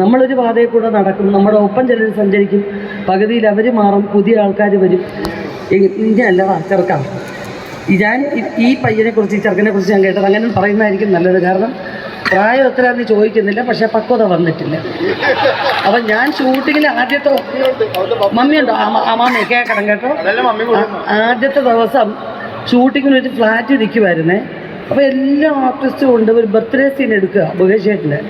നമ്മളൊരു പാതയിൽ കൂടെ നടക്കും നമ്മുടെ ഒപ്പം ചിലർ സഞ്ചരിക്കും പകുതിയിൽ അവർ മാറും പുതിയ ആൾക്കാർ വരും. ഇങ്ങനെയല്ല ചെറുക്കാം. ഈ ഞാൻ ഈ- പയ്യനെ കുറിച്ച് ഈ ചെറുക്കനെ കുറിച്ച് ഞാൻ കേട്ടത് അങ്ങനെ പറയുന്നതായിരിക്കും നല്ലത്. കാരണം പ്രായം എത്രയാണെന്ന് ചോദിക്കുന്നില്ല പക്ഷെ പക്വത വന്നിട്ടില്ല. അപ്പം ഞാൻ ഷൂട്ടിങ്ങിൽ ആദ്യത്തെ മമ്മിയുണ്ടോ? അമ്മാമ്മയെ കേൾക്കണം കേട്ടോ. ആദ്യത്തെ ദിവസം ഷൂട്ടിങ്ങിന് ഒരു ഫ്ലാറ്റ് നിൽക്കുമായിരുന്നേ അപ്പോൾ എല്ലാ ആർട്ടിസ്റ്റും ഉണ്ട്. ഒരു ബർത്ത്ഡേ സീൻ എടുക്കുക മുകേഷ് ചേട്ടന്റെ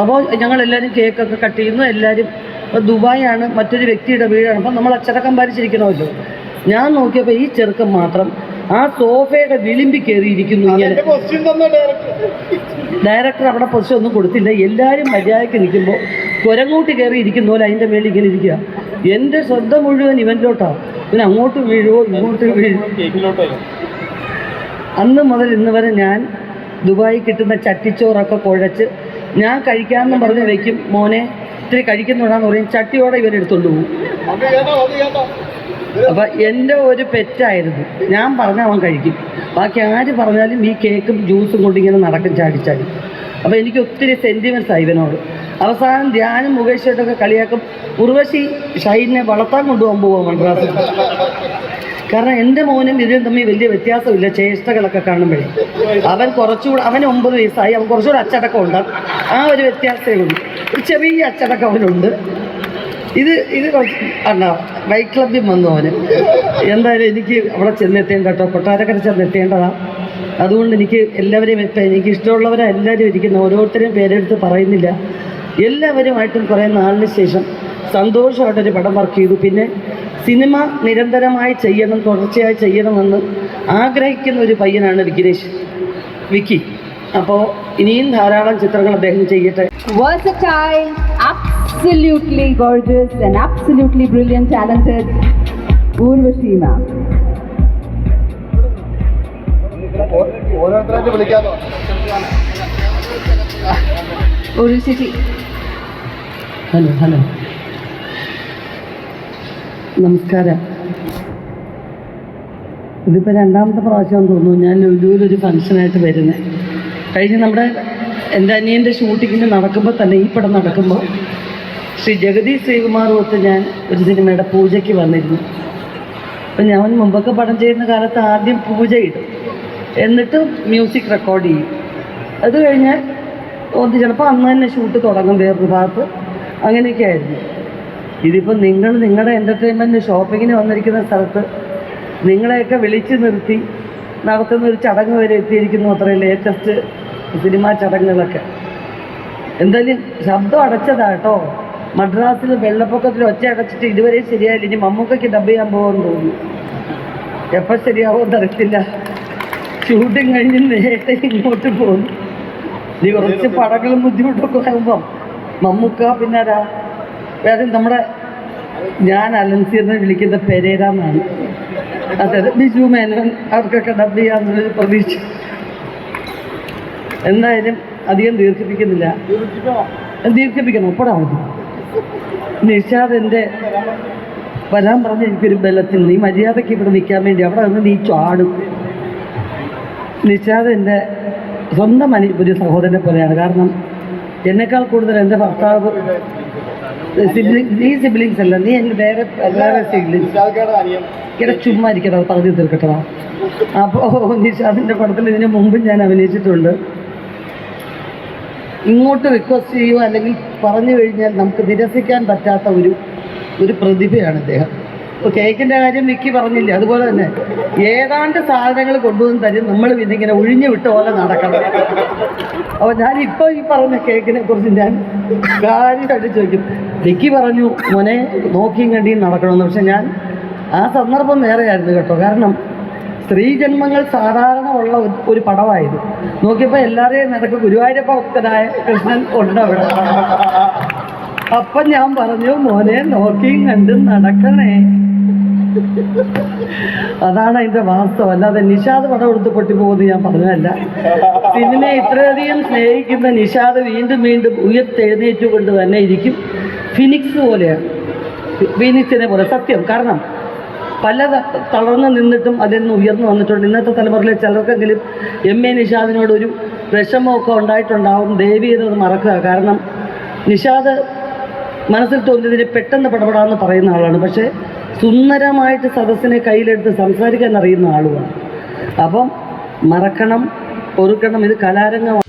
അപ്പോൾ ഞങ്ങൾ ഞങ്ങളെല്ലാവരും കേക്കൊക്കെ കട്ട് ചെയ്യുന്നു. എല്ലാവരും ദുബായാണ് മറ്റൊരു വ്യക്തിയുടെ വീടാണ്. അപ്പം നമ്മൾ അച്ചടക്കം പാലിച്ചിരിക്കണമല്ലോ ഞാൻ നോക്കിയപ്പോൾ ഈ ചെറുക്കം മാത്രം ആ സോഫയുടെ വിളിമ്പി കയറിയിരിക്കുന്നു ഇങ്ങനെ. ഡയറക്ടർ അവിടെ പൊസിഷൻ ഒന്നും കൊടുത്തില്ല. എല്ലാവരും മര്യാദയ്ക്ക് നിൽക്കുമ്പോൾ കുരങ്ങോട്ട് കയറി ഇരിക്കുന്ന പോലെ അതിന്റെ മേളിൽ ഇങ്ങനെ ഇരിക്കുക. എന്റെ ശ്രദ്ധ മുഴുവൻ ഇവന്റിലോട്ടാണ് പിന്നെ അങ്ങോട്ട് വീഴുവോ ഇങ്ങോട്ട് വീഴുവോ അന്ന് മുതൽ ഇന്ന് വരെ ഞാൻ ദുബായി കിട്ടുന്ന ചട്ടിച്ചോറൊക്കെ കുഴച്ച് ഞാൻ കഴിക്കാമെന്ന് പറഞ്ഞ് വെക്കും മോനെ ഇത്തിരി കഴിക്കുന്നുണ്ടെന്ന് പറയും. ചട്ടിയോടെ ഇവരെടുത്തോണ്ട് പോകും അപ്പൊ എന്റെ ഒരു പെറ്റായിരുന്നു. ഞാൻ പറഞ്ഞ അവൻ കഴിക്കും. ബാക്കി ആര് പറഞ്ഞാലും ഈ കേക്കും ജ്യൂസും കൊണ്ട് ഇങ്ങനെ നടക്കും ചാടിച്ചാടി അപ്പോൾ എനിക്ക് ഒത്തിരി സെന്റിമെന്റ്സ് ആയി ഇവനോട്. അവസാനം ധ്യാനം മുകേഷായിട്ടൊക്കെ കളിയാക്കും. ഉർവശി ഷൈനെ വളർത്താൻ കൊണ്ടുപോകാൻ പോവാം മദ്രാസിൽ. കാരണം എന്റെ മോനും ഇതിനും തമ്മിൽ വലിയ വ്യത്യാസമില്ല. ചേഷ്ടകളൊക്കെ കാണുമ്പോഴേ. അവൻ കുറച്ചുകൂടെ അവൻ ഒമ്പത് വയസ്സായി അവൻ കുറച്ചുകൂടെ അച്ചടക്കം ഉണ്ട് ആ ഒരു വ്യത്യാസമേ ഉള്ളൂ ഒരു ചെറിയ അച്ചടക്കം അവനുണ്ട്. ഇത് ഇത് അല്ല ബൈക്ക് ക്ലബ്ബിൽ വന്നു അവന്. എന്തായാലും എനിക്ക് അവിടെ ചെന്നെത്തേണ്ട കേട്ടോ. കൊട്ടാരക്കര ചെന്നെത്തേണ്ടതാ. അതുകൊണ്ട് എനിക്ക് എല്ലാവരെയും ഇപ്പം എനിക്ക് ഇഷ്ടമുള്ളവരെ എല്ലാവരും ഇരിക്കുന്ന ഓരോരുത്തരെയും പേരെടുത്ത് പറയുന്നില്ല. എല്ലാവരുമായിട്ടും കുറേ നാളിന് ശേഷം സന്തോഷമായിട്ടൊരു പടം വർക്ക് ചെയ്തു. പിന്നെ സിനിമ നിരന്തരമായി ചെയ്യണം തുടർച്ചയായി ചെയ്യണമെന്ന് ആഗ്രഹിക്കുന്ന ഒരു പയ്യനാണ് വിഘ്നേഷ് വിക്കി അപ്പോൾ ഇനിയും ധാരാളം ചിത്രങ്ങൾ അദ്ദേഹം ചെയ്യട്ടെ. Versatile, absolutely gorgeous, and absolutely brilliant, talented Urvashi ma'am. ഓരോരുത്തരായിട്ട് വിളിക്കാമോ Urvashi ഹലോ ഹലോ നമസ്കാരം. ഇതിപ്പോൾ രണ്ടാമത്തെ പ്രാവശ്യം തോന്നുന്നു. ഞാൻ ലുലുവിലൊരു ഫംഗ്ഷനായിട്ട് വരുന്നത് കഴിഞ്ഞ് നമ്മുടെ എന്റെ അനിയന്റെ ഷൂട്ടിങ്ങിന് നടക്കുമ്പോൾ തന്നെ ഈ പടം നടക്കുമ്പോൾ ശ്രീ ജഗതി ശ്രീകുമാറുമൊത്ത് ഞാൻ ഒരു സിനിമയുടെ പൂജയ്ക്ക് വന്നിരുന്നു. അപ്പം ഞാൻ മുമ്പൊക്കെ പടം ചെയ്യുന്ന കാലത്ത് ആദ്യം പൂജ ഇടും. എന്നിട്ട് മ്യൂസിക് റെക്കോർഡ് ചെയ്യും. അത് കഴിഞ്ഞാൽ ഒന്ന് ചിലപ്പോൾ അന്ന് തന്നെ ഷൂട്ട് തുടങ്ങും വേറൊരു ഭാഗത്ത്. അങ്ങനെയൊക്കെ ആയിരുന്നു. ഇതിപ്പോൾ നിങ്ങൾ നിങ്ങളുടെ എന്റർടൈൻമെന്റ് ഷോപ്പിങ്ങിന് വന്നിരിക്കുന്ന സ്ഥലത്ത് നിങ്ങളെയൊക്കെ വിളിച്ചു നിർത്തി നടത്തുന്ന ഒരു ചടങ്ങ് വരെ എത്തിയിരിക്കുന്നു അത്രയും ലേറ്റസ്റ്റ് സിനിമാ ചടങ്ങുകളൊക്കെ. എന്തായാലും ശബ്ദം അടച്ചതാ കേട്ടോ. മദ്രാസിൽ വെള്ളപ്പൊക്കത്തിൽ ഒച്ച അടച്ചിട്ട് ഇതുവരെ ശരിയായില്ല. ഇനി മമ്മൂക്കയ്ക്ക് ഡബ് ചെയ്യാൻ പോകുമെന്ന് തോന്നുന്നു. എപ്പോൾ ശരിയാവുമെന്ന് അറിയത്തില്ല. ഷൂട്ടിങ് കഴിഞ്ഞ് നേരത്തെ ഇങ്ങോട്ട് പോകുന്നു. ഇനി കുറച്ച് പടങ്ങളും ബുദ്ധിമുട്ടൊക്കെ ആകുമ്പം മമ്മൂക്ക പിന്നെ വേറെ നമ്മുടെ ഞാൻ അലൻസിയെന്ന് വിളിക്കുന്ന പെരേര എന്നാണ് അതെ ബിജു മേനോൻ അവർക്കൊക്കെ ഡബ് ചെയ്യാമെന്നുള്ളൊരു പ്രതീക്ഷ. എന്തായാലും അധികം ദീർഘിപ്പിക്കുന്നില്ല. ദീർഘിപ്പിക്കണം എപ്പോഴാണ് നിഷാദ് എന്റെ വരാൻ പറഞ്ഞ എനിക്കൊരു ബലത്തിൽ നീ മര്യാദയ്ക്ക് ഇവിടെ നിൽക്കാൻ വേണ്ടി അവിടെ നിന്ന് നീ ചാടും. നിഷാദ് എന്റെ സ്വന്തം അനി ഒരു സഹോദരനെ പോലെയാണ്. കാരണം എന്നെക്കാൾ കൂടുതൽ എന്റെ ഭർത്താവ് നീ സിബ്ലിങ്സ് അല്ല നീ എന്റെ വേറെ വേറെ സിബ്ലിങ്സ്. ഇങ്ങനെ ചുമ്മാ ഇരിക്കട്ടെ അത് പറഞ്ഞു തീർക്കട്ടതാ അപ്പോൾ നിഷാദിന്റെ പടത്തിൽ ഇതിന് മുമ്പ് ഞാൻ അഭിനയിച്ചിട്ടുണ്ട്. ഇങ്ങോട്ട് റിക്വസ്റ്റ് ചെയ്യുക അല്ലെങ്കിൽ പറഞ്ഞു കഴിഞ്ഞാൽ നമുക്ക് നിരസിക്കാൻ പറ്റാത്ത ഒരു ഒരു പ്രതിഭയാണ് ഇദ്ദേഹം. കേക്കിന്റെ കാര്യം വിക്കി പറഞ്ഞില്ല? അതുപോലെ തന്നെ ഏതാണ്ട് സാധനങ്ങൾ കൊണ്ടുവന്ന് തരും. നമ്മൾ പിന്നെ ഇങ്ങനെ ഒഴിഞ്ഞു വിട്ട പോലെ നടക്കണം. അപ്പൊ ഞാൻ ഇപ്പൊ ഈ പറഞ്ഞ കേക്കിനെ കുറിച്ച് ഞാൻ കാര്യമായിട്ട് ചോദിക്കും. വിക്കി പറഞ്ഞു മോനെ നോക്കിയും കണ്ടിയും നടക്കണമെന്ന്. പക്ഷെ ഞാൻ ആ സന്ദർഭം വേറെയായിരുന്നു കേട്ടോ. കാരണം സ്ത്രീജന്മങ്ങൾ സാധാരണ ഉള്ള ഒരു- പടമായിരുന്നു. നോക്കിയപ്പോൾ എല്ലാവരെയും നടക്കും ഗുരുവായൂരപ്പ ഭക്തനായ കൃഷ്ണൻ ഉണ്ട് അവിടെ. അപ്പം ഞാൻ പറഞ്ഞു മോനെ നോക്കിയും കണ്ടും നടക്കണേ. അതാണ് അതിന്റെ വാസ്തവം. അല്ലാതെ നിഷാദ് പടം എടുത്ത് പൊട്ടിപ്പോകുമെന്ന് ഞാൻ പറഞ്ഞതല്ല. സിനിമയെ ഇത്രയധികം സ്നേഹിക്കുന്ന നിഷാദ് വീണ്ടും വീണ്ടും ഉയർത്തെഴുന്നേറ്റുകൊണ്ട് തന്നെ ഇരിക്കും. ഫിനിക്സ് പോലെയാണ്. ഫിനിക്സിനെ പോലെ. സത്യം. കാരണം പല തളർന്ന് നിന്നിട്ടും അതിൽ നിന്ന് ഉയർന്നു വന്നിട്ടുണ്ട്. ഇന്നത്തെ തലമുറയിലെ ചിലർക്കെങ്കിലും എം എ നിഷാദിനോടൊരു വിഷമമൊക്കെ ഉണ്ടായിട്ടുണ്ടാവും. ദേവി എന്നത് മറക്കുക. കാരണം നിഷാദ് മനസ്സിൽ തോന്നിയതിന് പെട്ടെന്ന് പടപെടാമെന്ന് പറയുന്ന ആളാണ്. പക്ഷേ സുന്ദരമായിട്ട് സദസ്സിനെ കയ്യിലെടുത്ത് സംസാരിക്കാൻ അറിയുന്ന ആളുമാണ് അപ്പം മറക്കണം പൊറുക്കണം ഇത് കലാരംഗമാണ്.